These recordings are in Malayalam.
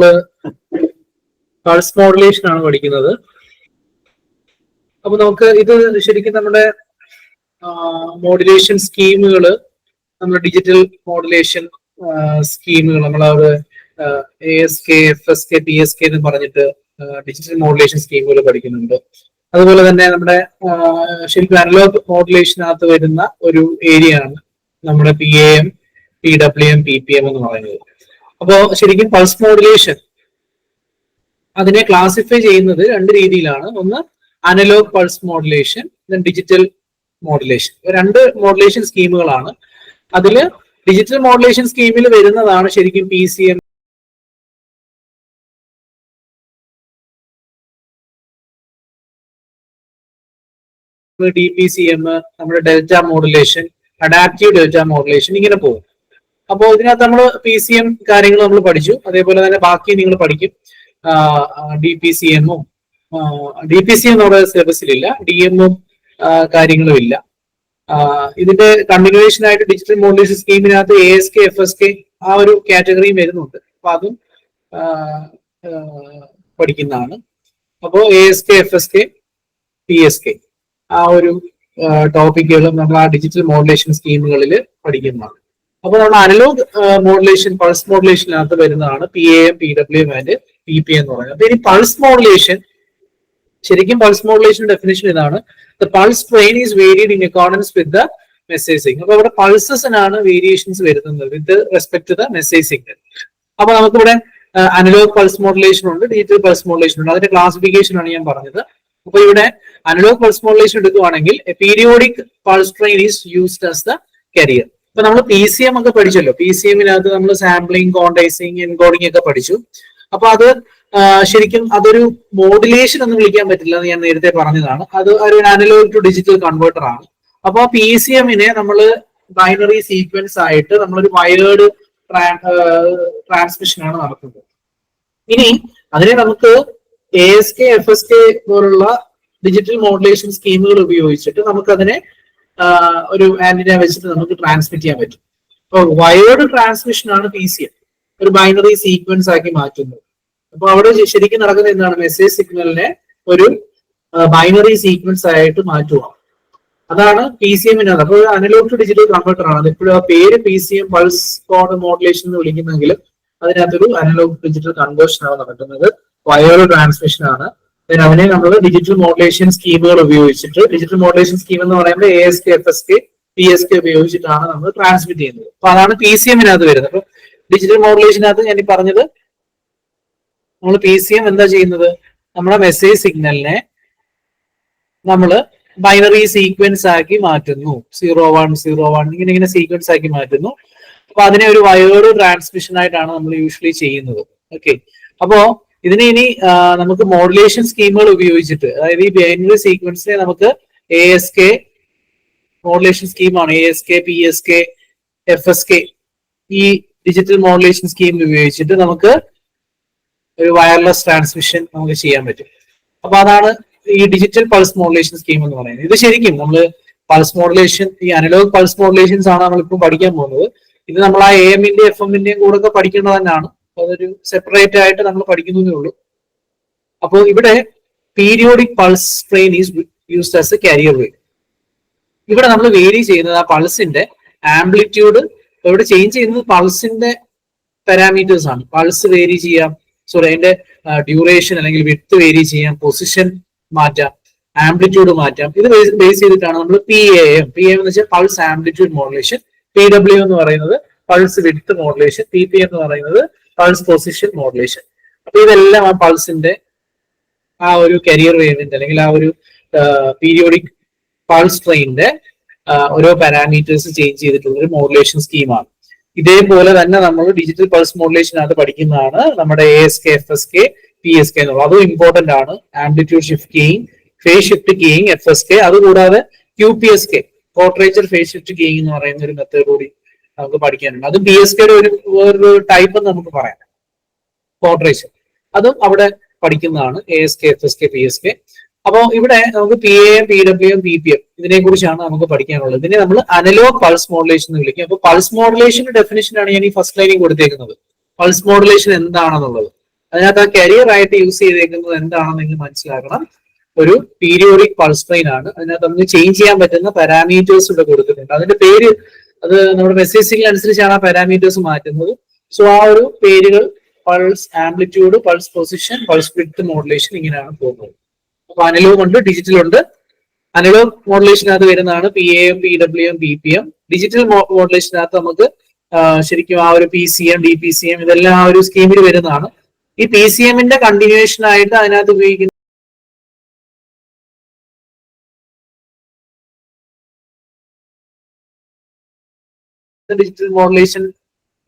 നമ്മൾ പൾസ് മോഡുലേഷൻ ആണ് പഠിക്കുന്നത്. അപ്പൊ നമുക്ക് ഇത് ശരിക്കും നമ്മുടെ മോഡുലേഷൻ സ്കീമുകൾ നമ്മുടെ ഡിജിറ്റൽ മോഡുലേഷൻ സ്കീമുകൾ നമ്മളവിടെ A S K F S K P S K എന്ന് പറഞ്ഞിട്ട് ഡിജിറ്റൽ മോഡുലേഷൻ സ്കീമുകൾ പഠിക്കുന്നുണ്ട്. അതുപോലെ തന്നെ നമ്മുടെ ശരിക്കും അനലോഗ് മോഡുലേഷനകത്ത് വരുന്ന ഒരു ഏരിയ ആണ് നമ്മുടെ P A M P W M P P M എന്ന് പറയുന്നത്. അപ്പോ ശരിക്കും പൾസ് മോഡുലേഷൻ അതിനെ ക്ലാസിഫൈ ചെയ്യുന്നത് രണ്ട് രീതിയിലാണ്. ഒന്ന് analogue pulse modulation digital modulation രണ്ട് മോഡുലേഷൻ സ്കീമുകളാണ് അതിൽ ഡിജിറ്റൽ മോഡുലേഷൻ സ്കീമിൽ വരുന്നതാണ് ശരിക്കും P C M D P C M നമ്മുടെ delta modulation adaptive delta modulation ഇങ്ങനെ പോകും. അപ്പോൾ ഇതിനകത്ത് നമ്മൾ പി സി എം കാര്യങ്ങൾ നമ്മൾ പഠിച്ചു. അതേപോലെ തന്നെ ബാക്കി നിങ്ങൾ പഠിക്കും. ഡി പി സി എമ്മും ഡി പി സി എം നമ്മുടെ സിലബസിലില്ല. ഡി എമ്മും കാര്യങ്ങളും ഇല്ല. ഇതിന്റെ കണ്ടിന്യൂവേഷൻ ആയിട്ട് digital modulation സ്കീമിനകത്ത് A S K F S K ആ ഒരു കാറ്റഗറിയും വരുന്നുണ്ട്. അപ്പൊ അതും പഠിക്കുന്നതാണ്. അപ്പോൾ A S K F S K P S K ആ ഒരു ടോപ്പിക്കുകളും നമ്മൾ ആ ഡിജിറ്റൽ മോഡുലേഷൻ സ്കീമുകളിൽ പഠിക്കുന്നതാണ്. അപ്പോൾ നമ്മൾ അനലോഗ് മോഡുലേഷൻ പൾസ് മോഡുലേഷനകത്ത് വരുന്നതാണ് P A M P W M and P P എന്ന് പറയുന്നത്. അപ്പൊ ഇനി പൾസ് മോഡുലേഷൻ ശരിക്കും പൾസ് മോഡുലേഷൻ ഡെഫിനേഷൻ ഇതാണ്. The pulse train is varied in accordance with the message signal അപ്പൊ ഇവിടെ പൾസസിനാണ് വേരിയേഷൻസ് വരുന്നത് with respect to the message signal അപ്പൊ നമുക്കിവിടെ അനലോഗ് പൾസ് മോഡുലേഷൻ ഉണ്ട് ഡിജിറ്റൽ പൾസ് മോഡുലേഷൻ ഉണ്ട്. അതിന്റെ ക്ലാസിഫിക്കേഷൻ ആണ് ഞാൻ പറഞ്ഞത്. അപ്പൊ ഇവിടെ അനലോഗ് പൾസ് മോഡുലേഷൻ എടുക്കുകയാണെങ്കിൽ periodic pulse train is used as the carrier ഇപ്പൊ നമ്മൾ പി സി എം ഒക്കെ പഠിച്ചല്ലോ. പി സി എമ്മിനകത്ത് നമ്മൾ സാമ്പിളിംഗ് കോണ്ടൈസിങ് എൻകോഡിംഗ് ഒക്കെ പഠിച്ചു. അപ്പൊ അത് ശരിക്കും അതൊരു മോഡുലേഷൻ എന്ന് വിളിക്കാൻ പറ്റില്ല എന്ന് ഞാൻ നേരത്തെ പറഞ്ഞതാണ്. അത് ഒരു അനലോഗ് ടു ഡിജിറ്റൽ കൺവേർട്ടർ ആണ്. അപ്പൊ പി സി എമ്മിനെ നമ്മൾ ബൈനറി സീക്വൻസ് ആയിട്ട് നമ്മളൊരു വയേർഡ് ട്രാൻസ്മിഷൻ ആണ് നടക്കുന്നത് ഇനി അതിനെ നമുക്ക് A S K F S K പോലുള്ള ഡിജിറ്റൽ മോഡുലേഷൻ സ്കീമുകൾ ഉപയോഗിച്ചിട്ട് നമുക്കതിനെ ഒരു ആന്റിന വെച്ചിട്ട് നമുക്ക് ട്രാൻസ്മിറ്റ് ചെയ്യാൻ പറ്റും. അപ്പോൾ വയേർഡ് ട്രാൻസ്മിഷൻ ആണ് പി സി എം ഒരു ബൈനറി സീക്വൻസ് ആക്കി മാറ്റുന്നത് അപ്പൊ അവിടെ ശരിക്കും നടക്കുന്ന എന്താണ്? മെസ്സേജ് സിഗ്നലിനെ ഒരു ബൈനറി സീക്വൻസ് ആയിട്ട് മാറ്റുക അതാണ് പി സി എമ്മിനകത്ത് അപ്പോൾ അനലോഗ് ടു ഡിജിറ്റൽ കൺവെർട്ടർ ആണ്. അതിപ്പോഴും ആ പേര് P C M pulse code modulation എന്ന് വിളിക്കുന്നെങ്കിലും അതിനകത്തൊരു അനലോഗ് ഡിജിറ്റൽ കൺവേർഷൻ ആണ് നടക്കുന്നത്. വയർ ട്രാൻസ്മിഷൻ ആണ്. Then അതിനെ നമ്മൾ ഡിജിറ്റൽ മോഡുലേഷൻ സ്കീമുകൾ ഉപയോഗിച്ചിട്ട് ഡിജിറ്റൽ മോഡുലേഷൻ സ്കീം എന്ന് പറയുമ്പോൾ A S K F S K P S K ഉപയോഗിച്ചിട്ടാണ് നമ്മൾ ട്രാൻസ്മിറ്റ് ചെയ്യുന്നത്. അപ്പൊ അതാണ് പി സി എമ്മിനകത്ത് വരുന്നത്. അപ്പൊ ഡിജിറ്റൽ മോഡുലേഷനകത്ത് ഞാൻ ഈ പറഞ്ഞത് നമ്മൾ പി സി എം എന്താ ചെയ്യുന്നത്? നമ്മുടെ മെസ്സേജ് സിഗ്നലിനെ നമ്മൾ ബൈനറി സീക്വൻസ് ആക്കി മാറ്റുന്നു. സീറോ വൺ സീറോ വൺ ഇങ്ങനെ ഇങ്ങനെ സീക്വൻസ് ആക്കി മാറ്റുന്നു. അപ്പൊ അതിനെ ഒരു വയേർഡ് ട്രാൻസ്മിഷൻ ആയിട്ടാണ് നമ്മൾ യൂഷ്വലി ചെയ്യുന്നത്. ഓക്കെ അപ്പോ ഇതിനെ ഇനി നമുക്ക് മോഡുലേഷൻ സ്കീമുകൾ ഉപയോഗിച്ചിട്ട് അതായത് ഈ ബൈനറി സീക്വൻസിനെ നമുക്ക് എ എസ് കെ മോഡുലേഷൻ സ്കീമാണ് A S K P S K F S K ഈ ഡിജിറ്റൽ മോഡുലേഷൻ സ്കീം ഉപയോഗിച്ചിട്ട് നമുക്ക് ഒരു വയർലെസ് ട്രാൻസ്മിഷൻ നമുക്ക് ചെയ്യാൻ പറ്റും. അപ്പൊ അതാണ് ഈ ഡിജിറ്റൽ പൾസ് മോഡുലേഷൻ സ്കീം എന്ന് പറയുന്നത്. ഇത് ശരിക്കും നമ്മൾ പൾസ് മോഡുലേഷൻ ഈ അനലോഗ് പൾസ് മോഡുലേഷൻസ് ആണ് നമ്മളിപ്പോൾ പഠിക്കാൻ പോകുന്നത്. ഇത് നമ്മൾ ആ എ എമ്മിന്റെയും എഫ് എമ്മിന്റെയും കൂടെ ഒക്കെ പഠിക്കേണ്ടത് തന്നെയാണ്. അതൊരു സെപ്പറേറ്റ് ആയിട്ട് നമ്മൾ പഠിക്കുന്നതേ ഉള്ളൂ. അപ്പോൾ ഇവിടെ periodic pulse train is used as a carrier wave ഇവിടെ നമ്മൾ വേരി ചെയ്യുന്നത് ആ പൾസിന്റെ ആംപ്ലിറ്റ്യൂഡ് ഇവിടെ ചേഞ്ച് ചെയ്യുന്നത് പൾസിന്റെ പാരാമീറ്റേഴ്സ് ആണ്. പൾസ് വേരി ചെയ്യാം സോറി അതിന്റെ ഡ്യൂറേഷൻ അല്ലെങ്കിൽ വിത്ത് വേരി ചെയ്യാം പൊസിഷൻ മാറ്റാം ആംപ്ലിറ്റ്യൂഡ് മാറ്റാം. ഇത് ബേസ് ചെയ്തിട്ടാണ് നമ്മൾ P A M P M എന്ന് വെച്ചാൽ pulse amplitude modulation P W എന്ന് പറയുന്നത് pulse width modulation P P എന്ന് പറയുന്നത് പൾസ് പൊസിഷൻ മോഡുലേഷൻ അപ്പൊ ഇതെല്ലാം ആ പൾസിന്റെ ആ ഒരു കരിയർ വേവിന്റെ അല്ലെങ്കിൽ ആ ഒരു പീരിയോഡിക് പൾസ് ട്രെയിനിന്റെ ഓരോ പാരാമീറ്റേഴ്സ് ചേഞ്ച് ചെയ്തിട്ടുള്ള ഒരു മോഡുലേഷൻ സ്കീമാണ് ഇതേപോലെ തന്നെ നമ്മൾ ഡിജിറ്റൽ പൾസ് മോഡുലേഷനകത്ത് പഠിക്കുന്നതാണ് നമ്മുടെ A S K F S K P S K എന്നുള്ളത്. അതും ഇമ്പോർട്ടന്റ് ആണ്. Amplitude shift keying phase shift keying F S K അതുകൂടാതെ Q P S K quadrature phase shift keying എന്ന് പറയുന്ന ഒരു മെത്തേഡ് കൂടി നമുക്ക് പഠിക്കാനുണ്ട്. അത് ബി എസ് കെയുടെ ഒരു വേറൊരു ടൈപ്പ് നമുക്ക് പറയാം. കോർട്ടറേച്ചർ അതും അവിടെ പഠിക്കുന്നതാണ് A S K F S K P S K അപ്പോൾ ഇവിടെ നമുക്ക് P A M P W M P P M ഇതിനെ കുറിച്ചാണ് നമുക്ക് പഠിക്കാനുള്ളത്. ഇതിനെ നമ്മൾ അനലോഗ് പൾസ് മോഡുലേഷൻ എന്ന് വിളിക്കും. അപ്പൊ പൾസ് മോഡുലേഷന്റെ ഡെഫിനേഷൻ ആണ് ഞാൻ ഈ ഫസ്റ്റ് ലൈനിൽ കൊടുത്തേക്കുന്നത്. പൾസ് മോഡുലേഷൻ എന്താണെന്നുള്ളത്. അതിനകത്ത് ആ കരിയർ ആയിട്ട് യൂസ് ചെയ്തേക്കുന്നത് എന്താണെന്ന് നിങ്ങൾ മനസ്സിലാക്കണം. ഒരു പീരിയോഡിക് പൾസ് ട്രെയിൻ ആണ്. അതിനകത്ത് നമുക്ക് ചേഞ്ച് ചെയ്യാൻ പറ്റുന്ന പാരാമീറ്റേഴ്സ് ഇവിടെ കൊടുത്തിട്ടുണ്ട്. അതിന്റെ പേര് അത് നമ്മുടെ മെസ്സേജിംഗ് അനുസരിച്ചാണ് ആ പാരാമീറ്റേഴ്സ് മാറ്റുന്നത്. സോ ആ ഒരു പേരുകൾ pulse amplitude pulse position pulse width modulation ഇങ്ങനെയാണ് പോകുന്നത്. അപ്പൊ അനലോഗ് ഉണ്ട് ഡിജിറ്റൽ ഉണ്ട്. അനലോഗ് മോഡുലേഷനകത്ത് വരുന്നതാണ് P A P W M B P M digital മോഡുലേഷനകത്ത് നമുക്ക് ശരിക്കും ആ ഒരു P C M D P C M ഇതെല്ലാം ആ ഒരു സ്കീമിൽ വരുന്നതാണ്. ഈ പി സി എമ്മിന്റെ കണ്ടിന്യൂവേഷൻ ആയിട്ട് അതിനകത്ത് ഉപയോഗിക്കുന്ന ഡിജിറ്റൽ മോഡുലേഷൻ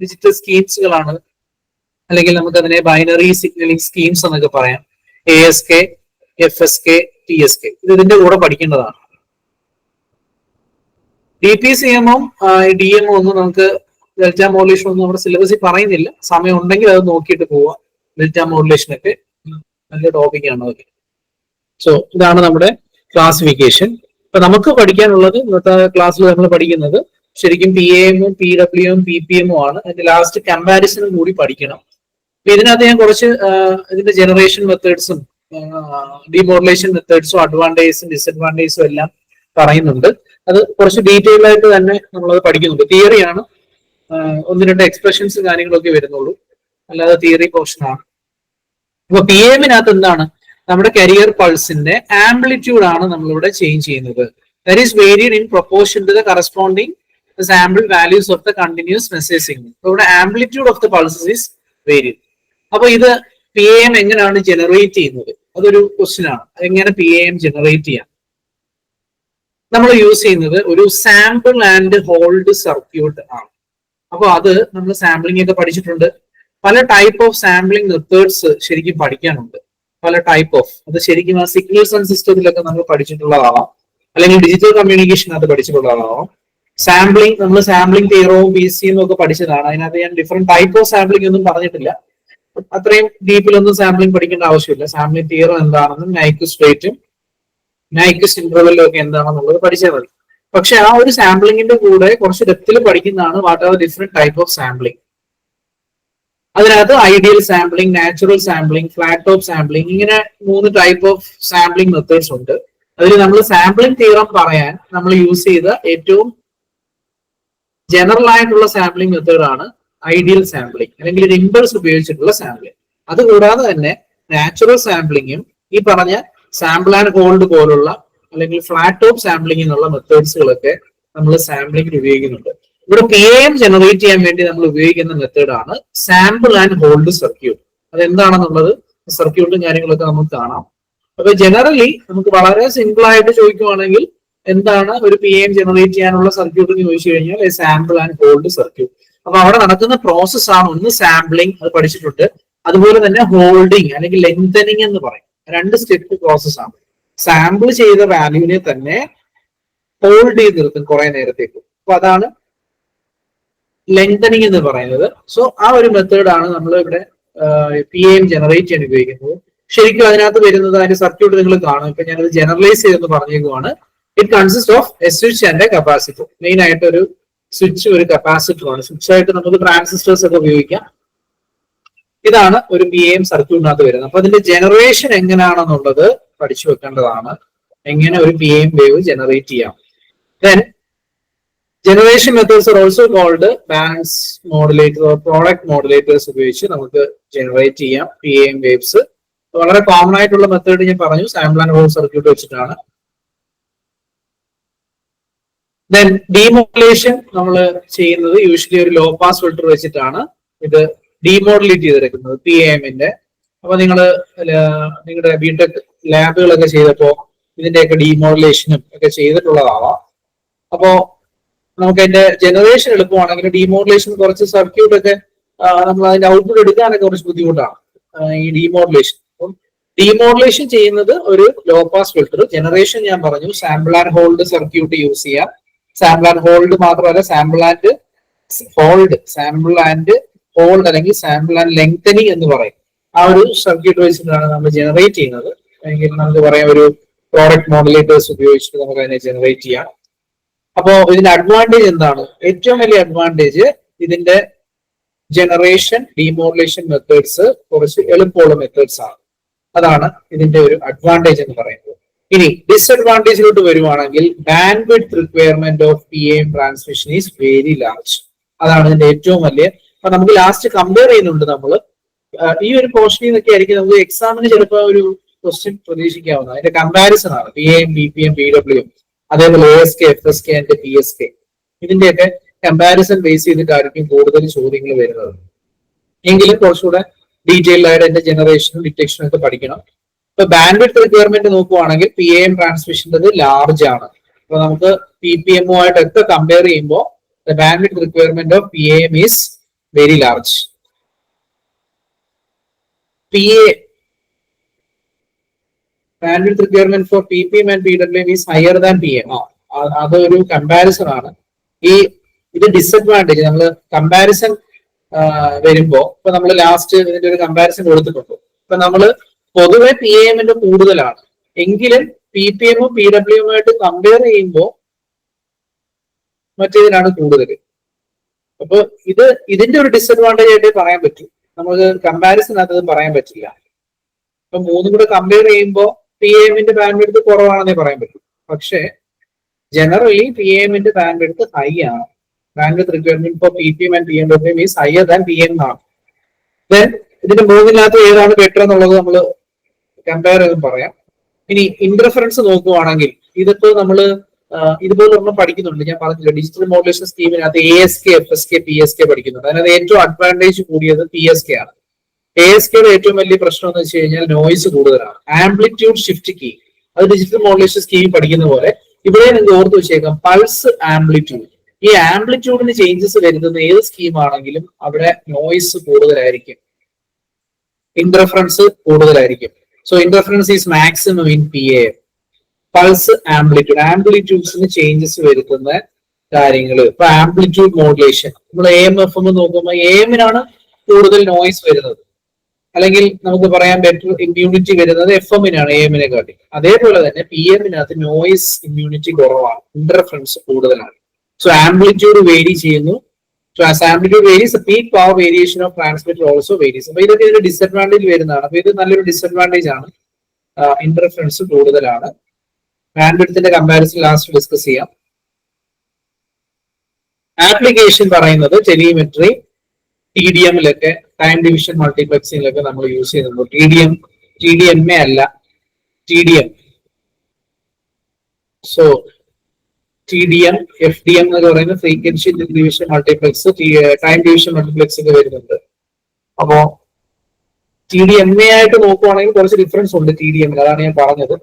ഡിജിറ്റൽ സ്കീംസുകളാണ് അല്ലെങ്കിൽ നമുക്ക് അതിനെ ബൈനറി സിഗ്നലിംഗ് സ്കീംസ് എന്നൊക്കെ പറയാം. A S K F S K T S K ഇത് ഇതിന്റെ കൂടെ പഠിക്കേണ്ടതാണ്. ഡി പി സി എമ്മും ഡി എമ്മും ഒന്നും നമുക്ക് ഡെൽറ്റ മോഡുലേഷൻ ഒന്നും നമ്മുടെ സിലബസിൽ പറയുന്നില്ല. സമയം ഉണ്ടെങ്കിൽ അത് നോക്കിയിട്ട് പോവാം. ഡെൽറ്റ മോഡുലേഷൻ ഒക്കെ നല്ല ടോപ്പിക് ആണ് അതൊക്കെ. സോ ഇതാണ് നമ്മുടെ ക്ലാസിഫിക്കേഷൻ ഇപ്പൊ നമുക്ക് പഠിക്കാനുള്ളത് ഇന്നത്തെ ക്ലാസ്സിൽ നമ്മൾ പഠിക്കുന്നത് ശരിക്കും പി എമ്മും P W M P P എമ്മും ആണ്. അതിന്റെ ലാസ്റ്റ് കമ്പാരിസണും കൂടി പഠിക്കണം. അപ്പൊ ഇതിനകത്ത് ഞാൻ കുറച്ച് ഇതിന്റെ ജനറേഷൻ മെത്തേഡ്സും ഡിമോഡുലേഷൻ മെത്തേഡ്സും അഡ്വാന്റേജസും ഡിസഡ്വാന്റേജസും എല്ലാം പറയുന്നുണ്ട്. അത് കുറച്ച് ഡീറ്റെയിൽ ആയിട്ട് തന്നെ നമ്മളത് പഠിക്കുന്നുണ്ട്. തിയറിയാണ് ഒന്ന് രണ്ട് എക്സ്പ്രഷൻസ് കാര്യങ്ങളൊക്കെ വരുന്നുള്ളൂ. അല്ലാതെ തിയറി പോർഷൻ ആണ്. അപ്പൊ പി എമ്മിനകത്ത് എന്താണ്? നമ്മുടെ കരിയർ പൾസിന്റെ ആംപ്ലിറ്റ്യൂഡ് ആണ് നമ്മളിവിടെ ചേഞ്ച് ചെയ്യുന്നത്. That is varied in proportion to the corresponding sample of the continuous message signal. So, the amplitude of the pulses is varied. അപ്പോൾ ഇത് പി എ എം എങ്ങനെയാണ് ജനറേറ്റ് ചെയ്യുന്നത്? അതൊരു ക്വസ്റ്റ്യൻ ആണ്. എങ്ങനെ പി എ എം ജനറേറ്റ് ചെയ്യാം? നമ്മൾ യൂസ് ചെയ്യുന്നത് ഒരു സാമ്പിൾ ആൻഡ് ഹോൾഡ് സർക്യൂട്ട് ആണ്. അപ്പോൾ അത് നമ്മൾ സാമ്പിളിംഗ് ഒക്കെ പഠിച്ചിട്ടുണ്ട്. പല ടൈപ്പ് ഓഫ് സാമ്പിളിംഗ് മെത്തേഡ്സ് ശരിക്കും പഠിക്കാനുണ്ട്. പല ടൈപ്പ് ഓഫ് അത് ശരിക്കും ആ സിഗ്നൽസ് ആൻഡ് സിസ്റ്റത്തിലൊക്കെ നമ്മൾ പഠിച്ചിട്ടുള്ളതാവാം അല്ലെങ്കിൽ ഡിജിറ്റൽ കമ്മ്യൂണിക്കേഷൻ അത് പഠിച്ചിട്ടുള്ളതാവാം സാമ്പിളിംഗ് നമ്മൾ സാമ്പിളിംഗ് തിയറവും പി സിയും ഒക്കെ പഠിച്ചതാണ്. അതിനകത്ത് ഞാൻ ഡിഫറെന്റ് ടൈപ്പ് ഓഫ് സാമ്പിളിംഗ് ഒന്നും പറഞ്ഞിട്ടില്ല. അത്രയും ഡീപ്പിലൊന്നും സാമ്പിളിംഗ് പഠിക്കേണ്ട ആവശ്യമില്ല. സാമ്പിളിംഗ് തിയറം എന്താണെന്നും നൈക്വിസ്ട്രേറ്റും നൈക്വിസ് ഇന്റർവെല്ലും ഒക്കെ എന്താണെന്നുള്ളത് പഠിച്ചാൽ മതി. പക്ഷെ ആ ഒരു സാമ്പിളിങ്ങിന്റെ കൂടെ കുറച്ച് ഡെപ്തിൽ പഠിക്കുന്നതാണ് what are different type of sampling അതിനകത്ത് ideal sampling natural sampling flat top sampling ഇങ്ങനെ മൂന്ന് ടൈപ്പ് ഓഫ് സാമ്പിളിംഗ് മെത്തേഡ്സ് ഉണ്ട്. അതിൽ നമ്മൾ സാമ്പിളിംഗ് തിയറം പറയാൻ നമ്മൾ യൂസ് ചെയ്ത ഏറ്റവും ജനറൽ ആയിട്ടുള്ള സാമ്പിളിംഗ് മെത്തേഡ് ആണ് ഐഡിയൽ സാമ്പിളിംഗ് അല്ലെങ്കിൽ ഒരു ഇമ്പൾസ് ഉപയോഗിച്ചിട്ടുള്ള സാമ്പിളിംഗ് അതുകൂടാതെ തന്നെ നാച്ചുറൽ സാമ്പിളിങ്ങും ഈ പറഞ്ഞ സാമ്പിൾ ആൻഡ് ഹോൾഡ് പോലുള്ള അല്ലെങ്കിൽ ഫ്ലാറ്റ് ടോപ്പ് സാമ്പിളിംഗ് എന്നുള്ള മെത്തേഡ്സുകളൊക്കെ നമ്മൾ സാമ്പിളിംഗിൽ ഉപയോഗിക്കുന്നുണ്ട്. ഇവിടെ പി എം ജനറേറ്റ് ചെയ്യാൻ വേണ്ടി നമ്മൾ ഉപയോഗിക്കുന്ന മെത്തേഡാണ് സാമ്പിൾ ആൻഡ് ഹോൾഡ് സർക്യൂട്ട് അതെന്താണെന്നുള്ളത് സർക്യൂട്ടും കാര്യങ്ങളൊക്കെ നമുക്ക് കാണാം. അപ്പൊ ജനറലി നമുക്ക് വളരെ സിമ്പിൾ ആയിട്ട് ചോദിക്കുവാണെങ്കിൽ എന്താണ് ഒരു പി എം ജനറേറ്റ് ചെയ്യാനുള്ള സർക്യൂട്ട് എന്ന് ചോദിച്ചു കഴിഞ്ഞാൽ സാമ്പിൾ ആൻഡ് ഹോൾഡ് സർക്യൂട്ട് അപ്പൊ അവിടെ നടക്കുന്ന പ്രോസസ് ആണ് ഒന്ന് സാമ്പിളിംഗ് അത് പഠിച്ചിട്ടുണ്ട്. അതുപോലെ തന്നെ ഹോൾഡിംഗ് അല്ലെങ്കിൽ ലെങ്തനിങ് എന്ന് പറയും. രണ്ട് സ്റ്റെപ്പ് പ്രോസസ് ആണ്. സാമ്പിൾ ചെയ്ത വാല്യൂവിനെ തന്നെ ഹോൾഡ് ചെയ്ത് നിർത്തും കുറെ നേരത്തേക്ക്. അപ്പൊ അതാണ് ലെങ്തനിങ് എന്ന് പറയുന്നത്. സോ ആ ഒരു മെത്തേഡാണ് നമ്മൾ ഇവിടെ പി എം ജനറേറ്റ് ചെയ്യാൻ ഉപയോഗിക്കുന്നത്. ശരിക്കും അതിനകത്ത് വരുന്നത് അതിന്റെ സർക്യൂട്ട് നിങ്ങൾ കാണും. ഇപ്പൊ ഞാനത് ജനറലൈസ് ചെയ്തെന്ന് പറഞ്ഞേക്കുവാണ്. It consist of a switch and a capacitor main ആയിട്ട് ഒരു സ്വിച്ച് ഒരു കപ്പാസിറ്റർ ആണ്. സ്വിച്ച് ആയിട്ട് നമുക്ക് ട്രാൻസിസ്റ്റേഴ്സ് ഒക്കെ ഉപയോഗിക്കാം. ഇതാണ് ഒരു പി എം സർക്യൂട്ടിനകത്ത് വരുന്നത്. അപ്പൊ അതിന്റെ ജനറേഷൻ എങ്ങനെയാണെന്നുള്ളത് പഠിച്ചു വെക്കേണ്ടതാണ്. എങ്ങനെ ഒരു പി എം വേവ് ജനറേറ്റ് ചെയ്യാം. Then generation methods are also called balance modulator product modulators ഉപയോഗിച്ച് നമുക്ക് ജനറേറ്റ് ചെയ്യാം പി എം വേവ്സ് വളരെ കോമൺ ആയിട്ടുള്ള മെത്തേഡ് ഞാൻ പറഞ്ഞു സാമ്പിൾ ആൻഡ് ഹോൾ സർക്യൂട്ട് വെച്ചിട്ടാണ്. ദെൻ ഡീമോഡുലേഷൻ നമ്മൾ ചെയ്യുന്നത് യൂഷ്വലി ഒരു ലോ പാസ് ഫിൽട്ടർ വെച്ചിട്ടാണ്. ഇത് ഡീമോഡുലേറ്റ് ചെയ്തെടുക്കുന്നത് പി എമ്മിന്റെ അപ്പൊ നിങ്ങൾ നിങ്ങളുടെ ബിടെക് ലാബുകളൊക്കെ ചെയ്തപ്പോ ഇതിന്റെയൊക്കെ ഡീമോഡുലേഷനും ഒക്കെ ചെയ്തിട്ടുള്ളതാവാം. അപ്പോ നമുക്ക് അതിന്റെ ജനറേഷൻ എളുപ്പമാണെങ്കിൽ ഡീമോഡുലേഷൻ കുറച്ച് സർക്യൂട്ട് ഒക്കെ നമ്മൾ അതിന്റെ ഔട്ട്പുട്ട് എടുക്കാനൊക്കെ കുറച്ച് ബുദ്ധിമുട്ടാണ്. ഈ ഡീമോഡുലേഷൻ അപ്പം ഡീമോഡുലേഷൻ ചെയ്യുന്നത് ഒരു ലോ പാസ് ഫിൽട്ടർ ജനറേഷൻ ഞാൻ പറഞ്ഞു sample and hold circuit use ചെയ്യാം. സാമ്പിൾ ആൻഡ് ഹോൾഡ് മാത്രമല്ല sample and hold sample and hold അല്ലെങ്കിൽ സാമ്പിൾ ആൻഡ് ലെങ്തനിങ് എന്ന് പറയും. ആ ഒരു സർക്യൂട്ട് വെച്ചിട്ടാണ് നമ്മൾ ജനറേറ്റ് ചെയ്യുന്നത്. അല്ലെങ്കിൽ നമുക്ക് പറയാം ഒരു പ്രോഡക്റ്റ് മോഡലേറ്റേഴ്സ് ഉപയോഗിച്ചിട്ട് നമുക്ക് അതിനെ ജനറേറ്റ് ചെയ്യാം. അപ്പോ ഇതിന്റെ അഡ്വാന്റേജ് എന്താണ്? ഏറ്റവും വലിയ അഡ്വാന്റേജ് ഇതിന്റെ ജനറേഷൻ ഡിമോഡുലേഷൻ മെത്തേഡ്സ് കുറച്ച് എളുപ്പമുള്ള മെത്തേഡ്സ് ആണ്. അതാണ് ഇതിന്റെ ഒരു അഡ്വാന്റേജ് എന്ന് പറയുന്നത്. ഇനി ഡിസ്അഡ്വാന്റേജിലോട്ട് വരുവാണെങ്കിൽ bandwidth requirement of P M transmission is very large അതാണ് ഇതിന്റെ ഏറ്റവും വലിയ. അപ്പൊ നമുക്ക് ലാസ്റ്റ് കമ്പയർ ചെയ്യുന്നുണ്ട് നമ്മൾ ഈ ഒരു പോർഷനിൽ നിന്നൊക്കെ ആയിരിക്കും നമുക്ക് എക്സാമിന് ചിലപ്പോൾ ഒരു ക്വസ്റ്റ്യൻ പ്രതീക്ഷിക്കാവുന്നത് അതിന്റെ കമ്പാരിസൺ ആണ് P M B P M B W അതേപോലെ A S K F S K and P S K ഇതിന്റെയൊക്കെ കമ്പാരിസൺ ബേസ് ചെയ്തിട്ടായിരിക്കും കൂടുതൽ ചോദ്യങ്ങൾ വരുന്നത്. എങ്കിലും കുറച്ചുകൂടെ ഡീറ്റെയിൽഡ് ആയിട്ട് എന്റെ ജനറേഷനും ഡിറ്റക്ഷനും ഒക്കെ പഠിക്കണം. ഇപ്പൊ ബാൻഡ് വിഡ്ത്ത് റിക്വയർമെന്റ് നോക്കുവാണെങ്കിൽ പി എ എം ട്രാൻസ്മിഷന്റെ ലാർജ് ആണ്. അപ്പൊ നമുക്ക് പി പി എമ്മോ ആയിട്ടൊക്കെ കമ്പയർ ചെയ്യുമ്പോൾ bandwidth requirement of P A M is very large P A bandwidth requirement for P P M and P W is higher than P M അതൊരു കമ്പാരിസൺ ആണ്. ഈ ഇത് ഡിസഡ്വാന്റേജ് നമ്മൾ കമ്പാരിസൺ വരുമ്പോ ഇപ്പൊ നമ്മൾ ലാസ്റ്റ് ഇതിന്റെ ഒരു കമ്പാരിസൺ കൊടുത്തിട്ടുണ്ട്. ഇപ്പൊ നമ്മൾ പൊതുവെ പി എമ്മിന്റെ കൂടുതലാണ്. എങ്കിലും പി പി എമ്മും പി ഡബ്ല്യു എമ്മുമായിട്ട് കമ്പയർ ചെയ്യുമ്പോൾ മറ്റേതിനാണ് കൂടുതൽ. അപ്പൊ ഇത് ഇതിന്റെ ഒരു ഡിസഡ്വാന്റേജ് ആയിട്ട് പറയാൻ പറ്റും. നമുക്ക് കമ്പാരിസൺ അത് പറയാൻ പറ്റില്ല. അപ്പൊ മൂന്നും കൂടെ കമ്പയർ ചെയ്യുമ്പോൾ പി എമ്മിന്റെ ബാൻഡ് എടുത്ത് കുറവാണെന്നേ പറയാൻ പറ്റും. പക്ഷേ ജനറലി പി എമ്മിന്റെ ബാൻഡ് എടുത്ത് ഹൈ ആണ്. Band requirement for P P M and P M W means higher than P M ആണ് ദെൻ ഇതിന്റെ മൂന്നിനകത്ത് ഏതാണ് ബെറ്റർ എന്നുള്ളത് നമ്മൾ കമ്പയർ ചെയ്തും പറയാം. ഇനി ഇന്റർഫറൻസ് നോക്കുവാണെങ്കിൽ ഇതിപ്പോ നമ്മൾ ഇതുപോലെ നമ്മൾ പഠിക്കുന്നുണ്ട്. ഞാൻ പറഞ്ഞില്ല digital modulation സ്കീമിനകത്ത് A S K F S K P S K പഠിക്കുന്നുണ്ട്. അതിനകത്ത് ഏറ്റവും അഡ്വാന്റേജ് കൂടിയത് പി എസ് കെ ആണ്. എ എസ് കെയുടെ ഏറ്റവും വലിയ പ്രശ്നം എന്ന് വെച്ച് കഴിഞ്ഞാൽ നോയ്സ് കൂടുതലാണ്. ആംപ്ലിറ്റ്യൂഡ് ഷിഫ്റ്റ് കീ അത് ഡിജിറ്റൽ മോഡുലേഷൻ സ്കീം പഠിക്കുന്ന പോലെ ഇവിടെ നിങ്ങൾ ഓർത്ത് വെച്ചേക്കാം പൾസ് ആംപ്ലിറ്റ്യൂഡ് ഈ ആംപ്ലിറ്റ്യൂഡിന് ചേഞ്ചസ് വരുന്നത് ഏത് സ്കീം ആണെങ്കിലും അവിടെ നോയിസ് കൂടുതലായിരിക്കും. ഇന്റർഫറൻസ് കൂടുതലായിരിക്കും. So interference is maximum in P A pulse amplitude ആംപ്ലിറ്റ്യൂഡ്സിന് changes വരുത്തുന്ന കാര്യങ്ങൾ ഇപ്പൊ ആംപ്ലിറ്റ്യൂഡ് മോഡുലേഷൻ നമ്മൾ എ എം എഫ് എം നോക്കുമ്പോൾ എ എമ്മിനാണ് കൂടുതൽ നോയ്സ് വരുന്നത്. അല്ലെങ്കിൽ നമുക്ക് പറയാൻ ബെറ്റർ ഇമ്മ്യൂണിറ്റി വരുന്നത് എഫ് എമ്മിനാണ് എ എമ്മിനെ കാട്ടി അതേപോലെ തന്നെ പി എമ്മിനകത്ത് നോയ്സ് ഇമ്മ്യൂണിറ്റി കുറവാണ്. ഇന്റർഫറൻസ് കൂടുതലാണ്. സോ ആംപ്ലിറ്റ്യൂഡ് വേരി ചെയ്യുന്നു. So as amplitude varies peak power variation of transmitter also varies അപ്പൊ ഇതൊക്കെ ഇതിന്റെ ഡിസഡ്വാന്റേജ് വരുന്നതാണ്. അപ്പൊ ഇത് നല്ലൊരു ഡിസഡ്വാന്റേജ് ആണ്. ഇന്റർഫറൻസ് കൂടുതലാണ്. ബാൻഡ്വിഡ്ത്തിന്റെ കമ്പാരിസൺ ലാസ്റ്റ് ഡിസ്കസ് ചെയ്യാം. ആപ്ലിക്കേഷൻ പറയുന്നത് ടെലിമെട്രി ടി ഡി എമ്മിലൊക്കെ ടൈം ഡിവിഷൻ മൾട്ടിപ്ലക്സിംഗിലൊക്കെ നമ്മൾ യൂസ് ചെയ്യുന്നുണ്ട്. T D M T D M A അല്ല T D M so T D M F D M എന്ന് പറയുന്ന frequency division multiplex time division multiplex ഒക്കെ വരുന്നുണ്ട്. അപ്പോ ടി ഡി എം എ ആയിട്ട് നോക്കുവാണെങ്കിൽ കുറച്ച് ഡിഫറൻസ് ഉണ്ട് ടി ഡി എമ്മിൽ അതാണ് ഞാൻ പറഞ്ഞത്.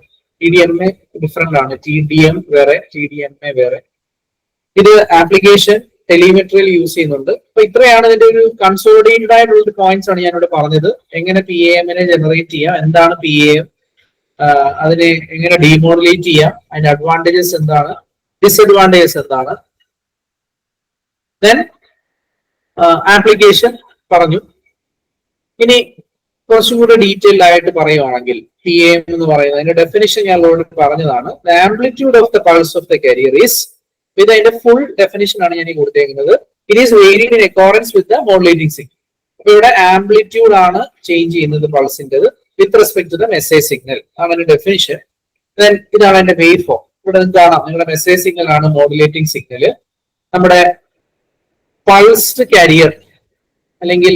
T D M A different ആണ്. ടി ഡി എം വേറെ ടി ഡി എം എ വേറെ. ഇത് ആപ്ലിക്കേഷൻ ടെലിമെട്രിയിൽ യൂസ് ചെയ്യുന്നുണ്ട്. അപ്പൊ ഇത്രയാണ് ഇതിന്റെ ഒരു കൺസോളിഡേറ്റഡ് ആയിട്ടുള്ള പോയിന്റ്സ് ആണ് ഞാനിവിടെ പറഞ്ഞത്. എങ്ങനെ പി എ എമ്മിനെ ജനറേറ്റ് ചെയ്യാം? എന്താണ് പി എ എം അതിനെ എങ്ങനെ ഡീമോഡുലേറ്റ് ചെയ്യാം? അതിന്റെ അഡ്വാന്റേജസ് എന്താണ്? ഡിസഡ്വാന്റേജസ് എന്താണ്? ദെൻ ആപ്ലിക്കേഷൻ പറഞ്ഞു. ഇനി കുറച്ചും കൂടെ ഡീറ്റെയിൽഡ് ആയിട്ട് പറയുവാണെങ്കിൽ പി എം എന്ന് പറയുന്നത് അതിന്റെ ഡെഫിനിഷൻ ഞാൻ ഓൾറെഡി പറഞ്ഞതാണ്. Amplitude of the pulse of the carrier is ഇത് അതിന്റെ ഫുൾ ഡെഫിനിഷൻ ആണ് ഞാൻ ഈ കൊടുത്തേക്കുന്നത്. It is varying in accordance with the modulating signal അപ്പൊ ഇവിടെ ആംപ്ലിറ്റ്യൂഡ് ആണ് ചേഞ്ച് ചെയ്യുന്നത് പൾസിന്റെ with respect to the message signal അതിന്റെ ഡെഫിനിഷൻ ദെൻ ഇതാണ് എന്റെ വേവ് ഫോം ഇവിടെ കാണാം നിങ്ങളുടെ മെസ്സേജ് സിഗ്നൽ ആണ് മോഡുലേറ്റിംഗ് സിഗ്നൽ നമ്മുടെ പൾസ്ഡ് കാരിയർ അല്ലെങ്കിൽ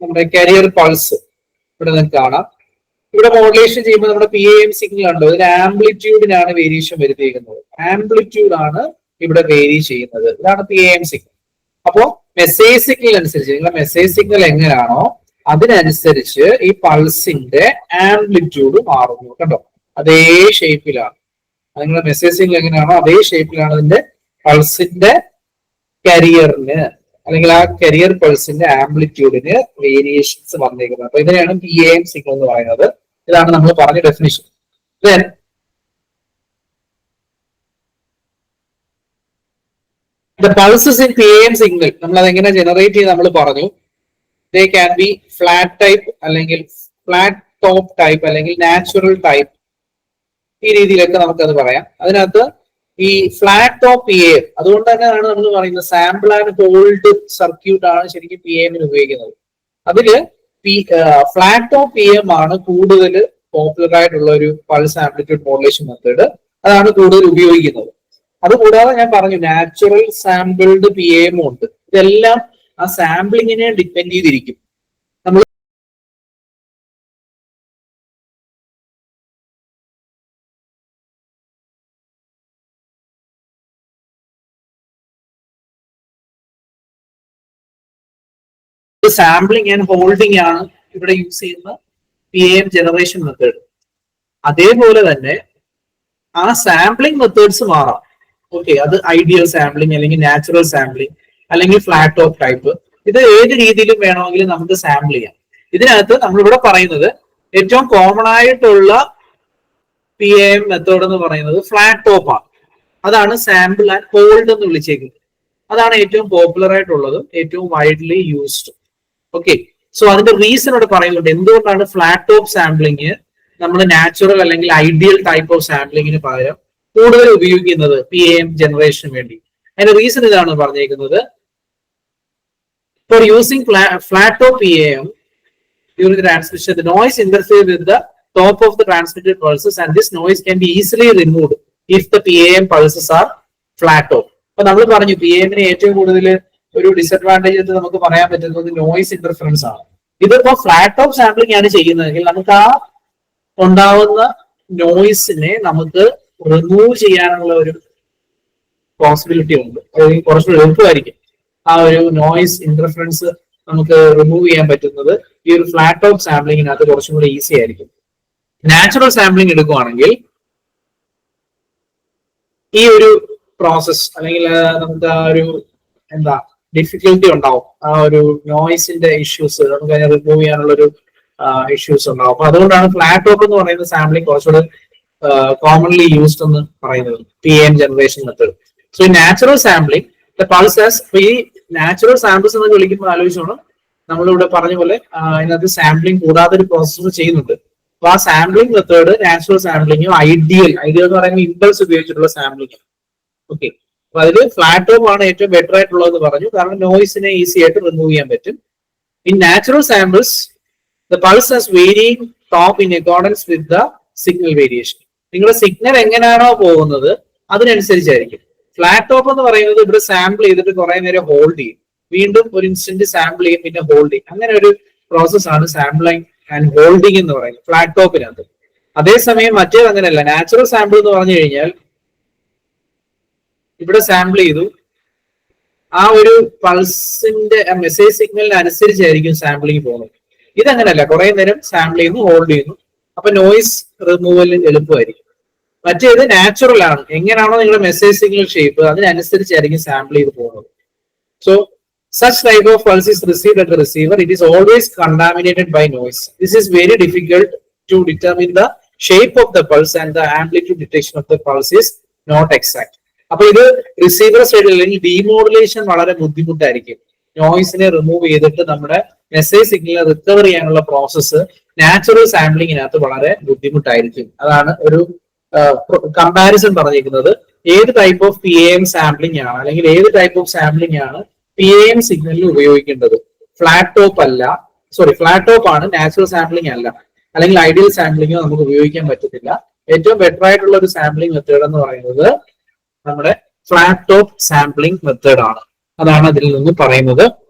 നമ്മുടെ കാരിയർ പൾസ് ഇവിടെ നിങ്ങൾക്ക് കാണാം. ഇവിടെ മോഡുലേഷൻ ചെയ്യുമ്പോൾ നമ്മുടെ പി എം സിഗ്നൽ ഉണ്ടോ ഇതിന് ആംപ്ലിറ്റ്യൂഡിനാണ് വേരിയേഷൻ വരുത്തിയിരിക്കുന്നത്. ആംപ്ലിറ്റ്യൂഡ് ആണ് ഇവിടെ വേരി ചെയ്യുന്നത്. ഇതാണ് പി എം സിഗ്നൽ അപ്പോ മെസ്സേജ് സിഗ്നൽ അനുസരിച്ച് നിങ്ങളുടെ മെസ്സേജ് സിഗ്നൽ എങ്ങനെയാണോ അതിനനുസരിച്ച് ഈ പൾസിന്റെ ആംപ്ലിറ്റ്യൂഡ് മാറുന്നു. കണ്ടോ? അതേ ഷേപ്പിലാണ് നിങ്ങളുടെ മെസ്സേജ് സിഗ്നൽ എങ്ങനെയാണോ അതേ ഷേപ്പിലാണ് അതിന്റെ പൾസിന്റെ കരിയറിന് അല്ലെങ്കിൽ ആ കരിയർ പൾസിന്റെ ആംപ്ലിറ്റ്യൂഡിന് വേരിയേഷൻസ് വന്നേക്കുന്നത്. അപ്പൊ ഇതിനെയാണ് പി എ എം സിഗ്നൽ എന്ന് പറയുന്നത്. ഇതാണ് നമ്മൾ പറഞ്ഞ definition then pulses in P M signal നമ്മൾ അതെങ്ങനെ ജനറേറ്റ് ചെയ്ത് നമ്മൾ പറഞ്ഞു? They can be flat type അല്ലെങ്കിൽ ഫ്ലാറ്റ് ടോപ്പ് ടൈപ്പ് അല്ലെങ്കിൽ നാച്ചുറൽ ടൈപ്പ് ഈ രീതിയിലൊക്കെ നമുക്കത് പറയാം. അതിനകത്ത് ഈ ഫ്ലാറ്റ് ടോപ്പ് പി എ അതുകൊണ്ട് തന്നെയാണ് നമ്മൾ പറയുന്നത് സാമ്പിൾ ആൻഡ് ഹോൾഡ് സർക്യൂട്ട് ആണ് ശരിക്കും പി എമ്മിന് ഉപയോഗിക്കുന്നത്. അതിൽ P flat top P M ആണ് കൂടുതൽ പോപ്പുലർ ആയിട്ടുള്ള ഒരു പൾസ് ആംപ്ലിറ്റ്യൂഡ് മോഡുലേഷൻ മെത്തേഡ് അതാണ് കൂടുതൽ ഉപയോഗിക്കുന്നത്. അതുകൂടാതെ ഞാൻ പറഞ്ഞു നാച്ചുറൽ സാമ്പിൾഡ് പി എമ്മും ഉണ്ട്. ഇതെല്ലാം ആ സാമ്പിളിങ്ങിനെ ഡിപ്പെൻഡ് ചെയ്തിരിക്കും. സാമ്പിളിംഗ് ആൻഡ് ഹോൾഡിംഗ് ആണ് ഇവിടെ യൂസ് ചെയ്യുന്ന പി എം ജനറേഷൻ മെത്തേഡ് അതേപോലെ തന്നെ ആ സാമ്പിളിംഗ് മെത്തേഡ്സ് മാറാം. ഓക്കെ അത് ഐഡിയൽ സാമ്പിളിംഗ് അല്ലെങ്കിൽ നാച്ചുറൽ സാമ്പിളിംഗ് അല്ലെങ്കിൽ ഫ്ലാറ്റ് ഓഫ് ടൈപ്പ് ഇത് ഏത് രീതിയിലും വേണമെങ്കിലും നമുക്ക് സാമ്പിൾ ചെയ്യാം. ഇതിനകത്ത് നമ്മളിവിടെ പറയുന്നത് ഏറ്റവും കോമൺ ആയിട്ടുള്ള പി എം മെത്തേഡ് എന്ന് പറയുന്നത് ഫ്ലാറ്റ് ടോപ്പ് ആണ്. അതാണ് സാമ്പിൾ ആൻഡ് ഹോൾഡ് എന്ന് വിളിച്ചേക്കുന്നത്. അതാണ് ഏറ്റവും പോപ്പുലർ ആയിട്ടുള്ളതും ഏറ്റവും വൈഡ്ലി യൂസ്ഡ് ഓക്കെ സോ അതിന്റെ റീസൺ ഇവിടെ പറയുന്നുണ്ട്. എന്തുകൊണ്ടാണ് ഫ്ലാറ്റ് ടോപ്പ് സാമ്പിളിങ് നമ്മൾ നാച്ചുറൽ അല്ലെങ്കിൽ ഐഡിയൽ ടൈപ്പ് ഓഫ് സാമ്പിളിങ്ങിന് പകരം കൂടുതൽ ഉപയോഗിക്കുന്നത് പി എം ജനറേഷന് വേണ്ടി? അതിന്റെ റീസൺ ഇതാണ് പറഞ്ഞേക്കുന്നത്. For using flat top P M during the transmission, the noise interferes with the top of the transmitted pulses and this noise can be easily removed if the PAM pulses are flat. അപ്പൊ നമ്മൾ പറഞ്ഞു പി എമ്മിന് ഏറ്റവും കൂടുതൽ ഒരു ഡിസഡ്വാന്റേജ് എന്ന് നമുക്ക് പറയാൻ പറ്റുന്നത് നോയിസ് ഇന്റർഫറൻസ് ആണ്. ഇതിപ്പോ ഫ്ലാറ്റ് ടോപ്പ് സാമ്പിളിംഗ് ആണ് ചെയ്യുന്നതെങ്കിൽ നമുക്ക് ആ ഉണ്ടാവുന്ന നോയിസിനെ നമുക്ക് റിമൂവ് ചെയ്യാനുള്ള ഒരു പോസിബിലിറ്റി ഉണ്ട്. അല്ലെങ്കിൽ കുറച്ചുകൂടി എളുപ്പമായിരിക്കും. ആ ഒരു നോയിസ് ഇന്റർഫറൻസ് നമുക്ക് റിമൂവ് ചെയ്യാൻ പറ്റുന്നത് ഈ ഒരു ഫ്ലാറ്റ് ടോപ്പ് സാമ്പിളിങ്ങിനകത്ത് കുറച്ചും കൂടി ഈസി ആയിരിക്കും. നാച്ചുറൽ സാമ്പിളിംഗ് എടുക്കുവാണെങ്കിൽ ഈ ഒരു പ്രോസസ് അല്ലെങ്കിൽ നമുക്ക് ആ ഒരു എന്താ ഡിഫിക്കൽട്ടി ഉണ്ടാവും. ആ ഒരു നോയിസിന്റെ ഇഷ്യൂസ് നമുക്ക് അതിനെ റിമൂവ് ചെയ്യാനുള്ള ഒരു ഇഷ്യൂസ് ഉണ്ടാവും. അപ്പൊ അതുകൊണ്ടാണ് ഫ്ലാറ്റ് ടോപ്പ് എന്ന് പറയുന്ന സാമ്പിളിംഗ് കുറച്ചുകൂടെ കോമൺലി യൂസ്ഡ് എന്ന് പറയുന്നത് P M generation method so natural sampling pulses ഈ നാച്ചുറൽ സാമ്പിൾസ് എന്നൊക്കെ വിളിക്കുമ്പോൾ ആലോചിച്ചോണം നമ്മളിവിടെ പറഞ്ഞ പോലെ അതിനകത്ത് സാമ്പിളിംഗ് കൂടാതെ ഒരു പ്രോസസ്സ് ചെയ്യുന്നുണ്ട്. അപ്പൊ ആ സാമ്പിളിംഗ് മെത്തേഡ് നാച്ചുറൽ സാമ്പിളിംഗും ഐഡിയൽ ഐഡിയൽ എന്ന് പറയുമ്പോൾ ഇമ്പൾസ് ഉപയോഗിച്ചിട്ടുള്ള സാമ്പിളിംഗ് ഓക്കെ അപ്പൊ അതിൽ ഫ്ലാറ്റ് ടോപ്പ് ആണ് ഏറ്റവും ബെറ്റർ ആയിട്ടുള്ളതെന്ന് പറഞ്ഞു. കാരണം നോയിസിനെ ഈസി ആയിട്ട് റിമൂവ് ചെയ്യാൻ പറ്റും. In natural samples the pulse as varying top in accordance with the signal variation നിങ്ങളുടെ സിഗ്നൽ എങ്ങനെയാണോ പോകുന്നത് അതിനനുസരിച്ചായിരിക്കും. ഫ്ലാറ്റ് ടോപ്പ് എന്ന് പറയുന്നത് ഇവിടെ സാമ്പിൾ ചെയ്തിട്ട് കുറെ നേരം ഹോൾഡ് ചെയ്യും. വീണ്ടും ഒരു ഇൻസ്റ്റന്റ് സാമ്പിൾ ചെയ്യും പിന്നെ ഹോൾഡ് ചെയ്യും. അങ്ങനെ ഒരു പ്രോസസ് ആണ് സാമ്പിളിംഗ് ആൻഡ് ഹോൾഡിംഗ് എന്ന് പറയുന്നത് ഫ്ലാറ്റ് ടോപ്പിനകത്ത് അതേസമയം മറ്റേത് അങ്ങനെയല്ല നാച്ചുറൽ സാമ്പിൾ എന്ന് പറഞ്ഞു കഴിഞ്ഞാൽ ഇവിടെ സാമ്പിൾ ചെയ്തു ആ ഒരു പൾസിന്റെ മെസ്സേജ് സിഗ്നലിന് അനുസരിച്ചായിരിക്കും സാമ്പിളിങ് പോകുന്നത് ഇതങ്ങനല്ല കുറെ നേരം സാമ്പിൾ ചെയ്യുന്നു ഹോൾഡ് ചെയ്യുന്നു അപ്പൊ നോയിസ് റിമൂവൽ എളുപ്പമായിരിക്കും മറ്റേത് നാച്ചുറൽ ആണ് എങ്ങനെയാണോ നിങ്ങളുടെ മെസ്സേജ് സിഗ്നൽ ഷേപ്പ് അതിനനുസരിച്ചായിരിക്കും സാമ്പിൾ ചെയ്ത് പോകുന്നത് so type of pulse is received at the receiver it is always contaminated by noise this is very difficult to determine the shape of the pulse and the amplitude detection of the pulse is not exact അപ്പൊ ഇത് റിസീവർ സൈഡിൽ അല്ലെങ്കിൽ ഡീമോഡുലേഷൻ വളരെ ബുദ്ധിമുട്ടായിരിക്കും. നോയിസിനെ റിമൂവ് ചെയ്തിട്ട് നമ്മുടെ മെസ്സേജ് സിഗ്നൽ റിക്കവർ ചെയ്യാനുള്ള പ്രോസസ്സ് നാച്ചുറൽ സാമ്പിളിങ്ങിനകത്ത് വളരെ ബുദ്ധിമുട്ടായിരിക്കും. അതാണ് ഒരു കമ്പാരിസൺ പറഞ്ഞിരിക്കുന്നത്. ഏത് type of P M sampling ആണ് അല്ലെങ്കിൽ ഏത് ടൈപ്പ് ഓഫ് സാമ്പിളിംഗ് ആണ് പി എം സിഗ്നലിൽ ഉപയോഗിക്കേണ്ടത്? ഫ്ലാറ്റ് ടോപ്പ് അല്ല. സോറി ഫ്ലാറ്റ് ടോപ്പ് ആണ് നാച്ചുറൽ സാമ്പിളിംഗ് അല്ല. അല്ലെങ്കിൽ ഐഡിയൽ സാമ്പിളിംഗോ നമുക്ക് ഉപയോഗിക്കാൻ പറ്റത്തില്ല. ഏറ്റവും ബെറ്റർ ആയിട്ടുള്ള ഒരു സാമ്പിളിംഗ് മെത്തേഡ് എന്ന് പറയുന്നത് നമ്മുടെ ഫ്ലാറ്റ് ടോപ്പ് സാമ്പിളിംഗ് മെത്തേഡ് ആണ്. അതാണ് അതിൽ നിന്ന് പറയുന്നത്.